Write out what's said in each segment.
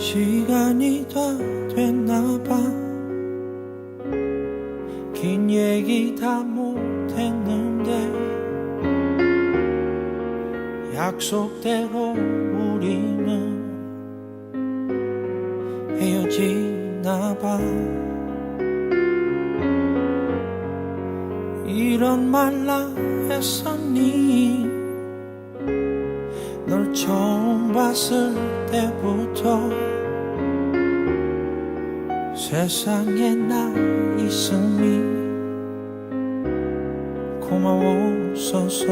시간이 다 됐나봐. 긴 얘기 다 못했는데 약속대로 우리는 헤어지나봐. 이런 말라 했었니? 널 처음 봤을 때부터 세상에 나 있음이 고마웠어서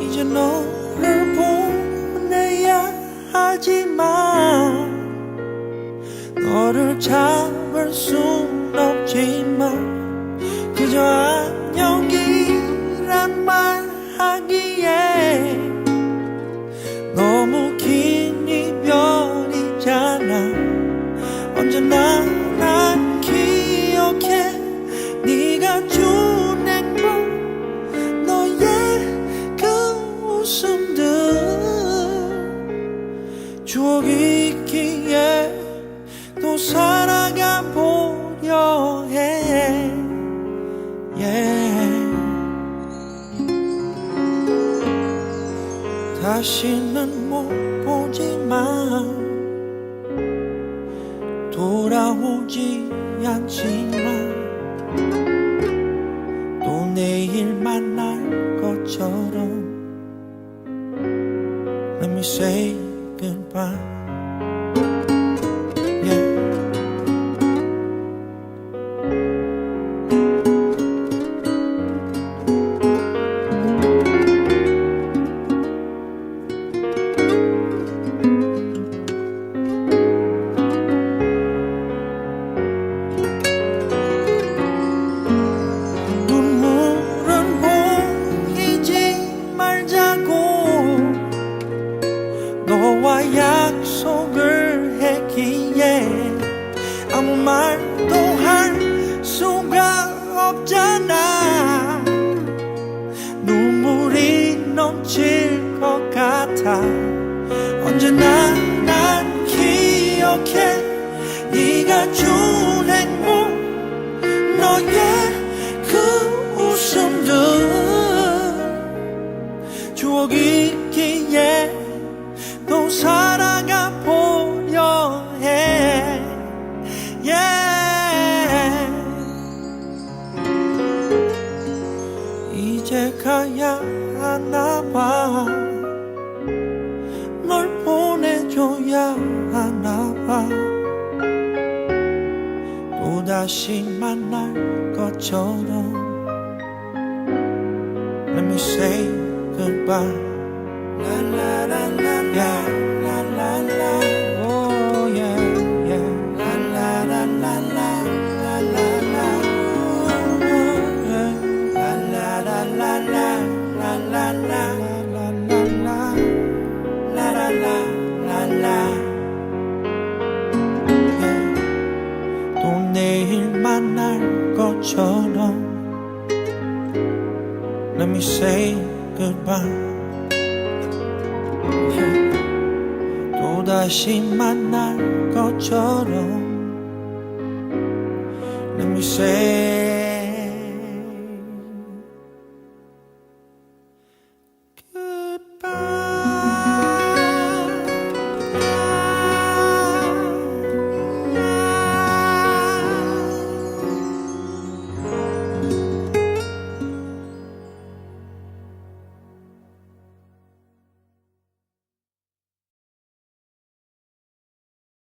이제 너를 보내야 하지만 너를 잡을 순 없지 다시는 못 보지만 돌아오지 않지만 또 내일 만날 것처럼 Let me say goodbye 기억해 네가 준 행복 너의 그 웃음들 추억이 있기에 또 살아가 보려 해 yeah. 이제 가야 하나 봐널 보내줘야 다시 만날 것처럼 Let me say goodbye La la la la yeah. la la la Oh yeah yeah La la la la la la la la La la la la la la la la 만날 것처럼 Let me say goodbye 또다시 만날 것처럼 Let me say